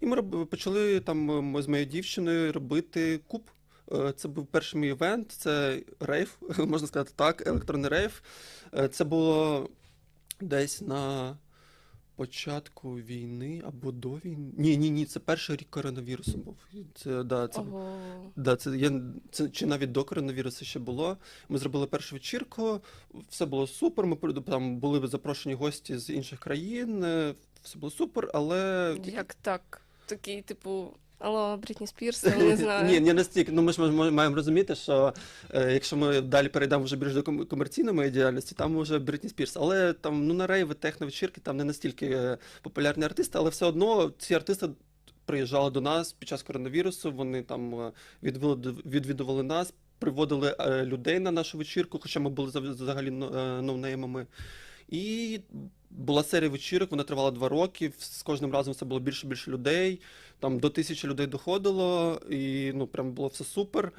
І ми роб- почали там з моєю дівчиною робити куб. Е, Це був перший мій івент, це рейв, можна сказати так, електронний рейв. Е, Це було десь на початку війни або до війни. Ні, ні, ні, це перший рік коронавірусу був. Це, да, це, Ого. Да, це, я, це чи навіть до коронавірусу ще було. Ми зробили першу вечірку, все було супер. Ми там були запрошені гості з інших країн, е, все було супер, але Як так? Такий, типу, алло, Брітні Спірс, я не знаю. Ні, не настільки. Ну ми ж ма- маємо розуміти, що е, якщо ми далі перейдемо вже більш до ком- комерційної діяльності, там вже Бритні Спірс. Але там ну на рейви, техновечірки, там не настільки е, популярні артисти, але все одно ці артисти. Приїжджали до нас під час коронавірусу, вони там е, відвідували, відвідували нас, приводили е, людей на нашу вечірку, хоча ми були взагалі е, ноунеймами. І була серія вечірок, вона тривала два роки. З кожним разом все було більше і більше людей. Там до тисячі людей доходило, і ну прям було все супер.